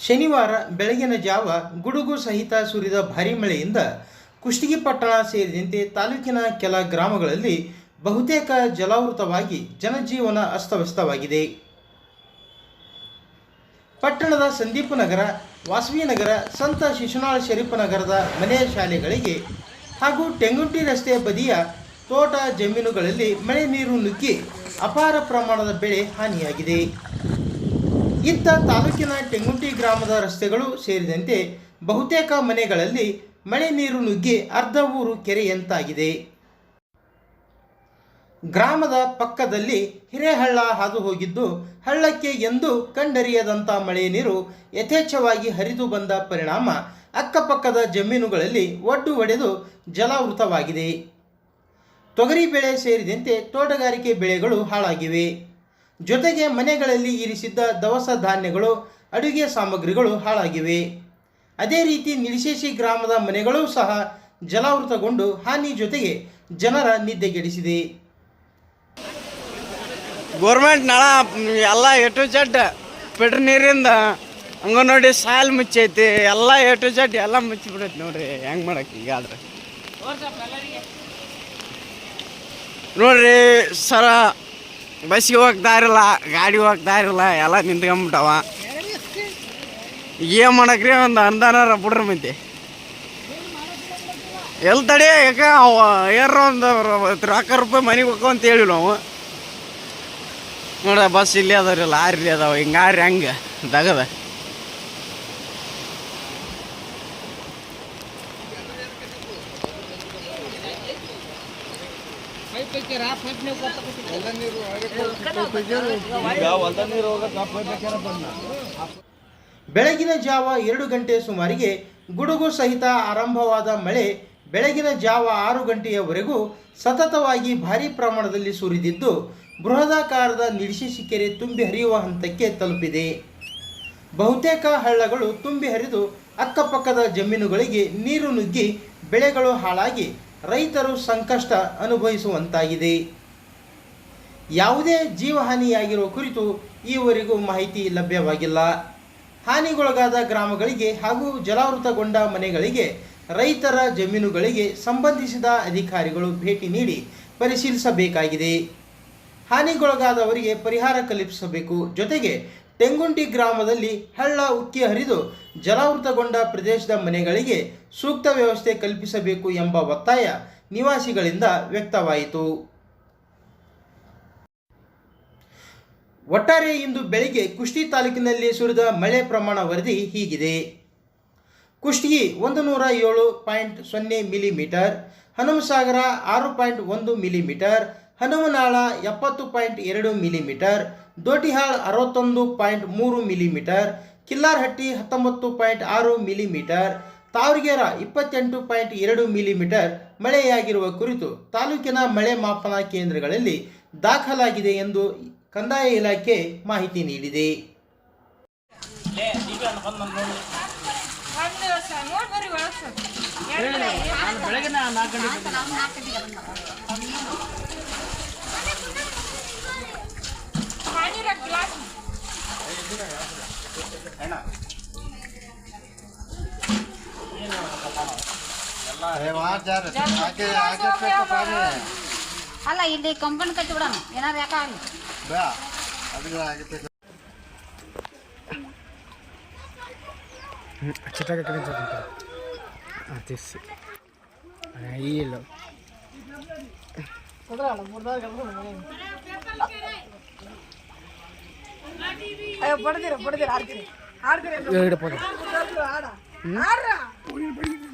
ಶನಿವಾರ ಬೆಳಗಿನ ಜಾವ ಗುಡುಗು ಸಹಿತ ಸುರಿದ ಭಾರೀ ಮಳೆಯಿಂದ ಕುಷ್ಟಗಿ ಪಟ್ಟಣ ಸೇರಿದಂತೆ ತಾಲೂಕಿನ ಕೆಲ ಗ್ರಾಮಗಳಲ್ಲಿ ಬಹುತೇಕ ಜಲಾವೃತವಾಗಿ ಜನಜೀವನ ಅಸ್ತವ್ಯಸ್ತವಾಗಿದೆ. ಪಟ್ಟಣದ ಸಂದೀಪ ನಗರ, ವಾಸವಿ ನಗರ, ಸಂತ ಶಿಶುನಾಳ ಶರೀಫ ನಗರದ ಮನೆ ಶಾಲೆಗಳಿಗೆ ಹಾಗೂ ಟೆಂಗುಂಟಿ ರಸ್ತೆಯ ಬದಿಯ ತೋಟ ಜಮೀನುಗಳಲ್ಲಿ ಮಳೆ ನೀರು ನುಗ್ಗಿ ಅಪಾರ ಪ್ರಮಾಣದ ಬೆಳೆ ಹಾನಿಯಾಗಿದೆ. ಇತ್ತ ತಾಲೂಕಿನ ಟೆಂಗುಂಟಿ ಗ್ರಾಮದ ರಸ್ತೆಗಳು ಸೇರಿದಂತೆ ಬಹುತೇಕ ಮನೆಗಳಲ್ಲಿ ಮಳೆ ನೀರು ನುಗ್ಗಿ ಅರ್ಧ ಊರು ಕೆರೆಯಂತಾಗಿದೆ. ಗ್ರಾಮದ ಪಕ್ಕದಲ್ಲಿ ಹಿರೇಹಳ್ಳ ಹಾದು ಹೋಗಿದ್ದು ಹಳ್ಳಕ್ಕೆ ಎಂದು ಕಂಡರಿಯದಂಥ ಮಳೆ ನೀರು ಯಥೇಚ್ಛವಾಗಿ ಹರಿದು ಬಂದ ಪರಿಣಾಮ ಅಕ್ಕಪಕ್ಕದ ಜಮೀನುಗಳಲ್ಲಿ ಒಡ್ಡು ಒಡೆದು ಜಲಾವೃತವಾಗಿದೆ. ತೊಗರಿ ಬೆಳೆ ಸೇರಿದಂತೆ ತೋಟಗಾರಿಕೆ ಬೆಳೆಗಳು ಹಾಳಾಗಿವೆ. ಜೊತೆಗೆ ಮನೆಗಳಲ್ಲಿ ಇರಿಸಿದ್ದ ದವಸ ಧಾನ್ಯಗಳು, ಅಡುಗೆ ಸಾಮಗ್ರಿಗಳು ಹಾಳಾಗಿವೆ. ಅದೇ ರೀತಿ ನಿಡಿಶೇಷಿ ಗ್ರಾಮದ ಮನೆಗಳೂ ಸಹ ಜಲಾವೃತಗೊಂಡು ಹಾನಿ ಜೊತೆಗೆ ಜನರ ನಿದ್ದೆಗೆಡಿಸಿದೆ ಗೋರ್ಮೆಂಟ್ ನಳ, ಎಲ್ಲ ಎಟು ಜಡ್ ಫಿಲ್ಟರ್ ನೀರಿಂದ. ನೋಡಿ ಸಾಲ್ ಮುಚ್ಚೈತಿ. ಎಲ್ಲ ಎಟು ಜಡ್ ಎಲ್ಲ ಮುಚ್ಚಿಬಿಡೈತಿ ನೋಡ್ರಿ. ಹೆಂಗೆ ಮಾಡಕ್ಕೆ ಈಗ ನೋಡ್ರಿ ಸರ ಬಸ್ಸಿಗೆ ಹೋಗ್ತಾ ಇರಲ್ಲ, ಗಾಡಿ ಹೋಗ್ತಾ ಇರಲ್ಲ, ಎಲ್ಲ ನಿಂತ್ಕೊಂಬಿಟ್ಟವ. ಏನು ಮಾಡಕ್ರಿ? ಒಂದು ಅಂದಾನಾರ ಬಿಡ್ರಿ ಮತ್ತೆ ಎಲ್ಲಿ ತಡಿ? ಯಾಕ ಅವ ಏರ್ರ ಒಂದು ರೊಕ್ಕ ರೂಪಾಯಿ ಮನೆಗೆ ಹೋಗೋ ಅಂತ ಹೇಳಿ ನಾವು ನೋಡ, ಬಸ್ ಇಲ್ಲಿ ಅದಾವ್ರಿ ಲಾರಿ ಅದಾವ, ಹಿಂಗಾರಿ ಹಂಗೆ, ದಗದ. ಬೆಳಗಿನ ಜಾವ ಎರಡು ಗಂಟೆ ಸುಮಾರಿಗೆ ಗುಡುಗು ಸಹಿತ ಆರಂಭವಾದ ಮಳೆ ಬೆಳಗಿನ ಜಾವ ಆರು ಗಂಟೆಯವರೆಗೂ ಸತತವಾಗಿ ಭಾರೀ ಪ್ರಮಾಣದಲ್ಲಿ ಸುರಿದಿದ್ದು ಬೃಹದಾಕಾರದ ನಿಡಿಸಿ ಕೆರೆ ತುಂಬಿ ಹರಿಯುವ ಹಂತಕ್ಕೆ ತಲುಪಿದೆ. ಬಹುತೇಕ ಹಳ್ಳಗಳು ತುಂಬಿ ಹರಿದು ಅಕ್ಕಪಕ್ಕದ ಜಮೀನುಗಳಿಗೆ ನೀರು ನುಗ್ಗಿ ಬೆಳೆಗಳು ಹಾಳಾಗಿ ರೈತರು ಸಂಕಷ್ಟ ಅನುಭವಿಸುವಂತಾಗಿದೆ. ಯಾವುದೇ ಜೀವಹಾನಿಯಾಗಿರುವ ಕುರಿತು ಈವರೆಗೂ ಮಾಹಿತಿ ಲಭ್ಯವಾಗಿಲ್ಲ. ಹಾನಿಗೊಳಗಾದ ಗ್ರಾಮಗಳಿಗೆ ಹಾಗೂ ಜಲಾವೃತಗೊಂಡ ಮನೆಗಳಿಗೆ ರೈತರ ಜಮೀನುಗಳಿಗೆ ಸಂಬಂಧಿಸಿದ ಅಧಿಕಾರಿಗಳು ಭೇಟಿ ನೀಡಿ ಪರಿಶೀಲಿಸಬೇಕಾಗಿದೆ. ಹಾನಿಗೊಳಗಾದವರಿಗೆ ಪರಿಹಾರ ಕಲ್ಪಿಸಬೇಕು. ಜೊತೆಗೆ ಟೆಂಗುಂಟಿ ಗ್ರಾಮದಲ್ಲಿ ಹಳ್ಳ ಉಕ್ಕಿ ಹರಿದು ಜಲಾವೃತಗೊಂಡ ಪ್ರದೇಶದ ಮನೆಗಳಿಗೆ ಸೂಕ್ತ ವ್ಯವಸ್ಥೆ ಕಲ್ಪಿಸಬೇಕು ಎಂಬ ಒತ್ತಾಯ ನಿವಾಸಿಗಳಿಂದ ವ್ಯಕ್ತವಾಯಿತು. ಒಟ್ಟಾರೆ ಇಂದು ಬೆಳಿಗ್ಗೆ ಕುಷ್ಟಿ ತಾಲೂಕಿನಲ್ಲಿ ಸುರಿದ ಮಳೆ ಪ್ರಮಾಣ ವರದಿ ಹೀಗಿದೆ. ಕುಷ್ಟಗಿ ಒಂದು ನೂರ ಏಳು ಪಾಯಿಂಟ್ ಸೊನ್ನೆ ಮಿಲಿಮೀಟರ್, ಹನುಮಸಾಗರ ಆರು ಪಾಯಿಂಟ್ ಒಂದು ಮಿಲಿಮೀಟರ್ ಹನುಮನಾಳ ಎಪ್ಪತ್ತು ಪಾಯಿಂಟ್ ಎರಡು ಮಿಲಿಮೀಟರ್ ದೋಟಿಹಾಳ್ ಅರವತ್ತೊಂದು ಪಾಯಿಂಟ್ ಮೂರು ಮಿಲಿಮೀಟರ್ ಕಿಲ್ಲಾರ್ಹಟ್ಟಿ ಹತ್ತೊಂಬತ್ತು ಪಾಯಿಂಟ್ ಆರು ಮಿಲಿಮೀಟರ್ ತಾವರಿಗೇರ ಇಪ್ಪತ್ತೆಂಟು ಪಾಯಿಂಟ್ ಎರಡು ಮಿಲಿಮೀಟರ್ ಮಳೆಯಾಗಿರುವ ಕುರಿತು ತಾಲೂಕಿನ ಮಳೆ ಮಾಪನ ಕೇಂದ್ರಗಳಲ್ಲಿ ದಾಖಲಾಗಿದೆ ಎಂದು ಕಂದಾಯ ಇಲಾಖೆ ಮಾಹಿತಿ ನೀಡಿದೆ. ಒಂದು ಸ- ನೋಡ್ ಬರ್ರಿ ಒಳಗ್ ಸರ್. ಬೆಳಗಿನ ನಾಲ್ಕು ಗಂಟೆ ಪಾನೀರ ಗ್ಲಾಸ್ ಅಲ್ಲ ಇಲ್ಲಿ ಕಂಪೌಂಡ್ ಕಟ್ಟಿ ಬಿಡೋಣ ಏನಾರು ಯಾಕಾಗಲಿ ಚಿಟಾಕ ಕಡೆ ತಿರ್ಸಿ ಇಲ್ಲ படுத்துற படுத்துற ஆடுக்கிறேன் ஆடுக்கிறேன் போதும் ஆடா. ஆடுறா. முடிவு பண்ணிட்டு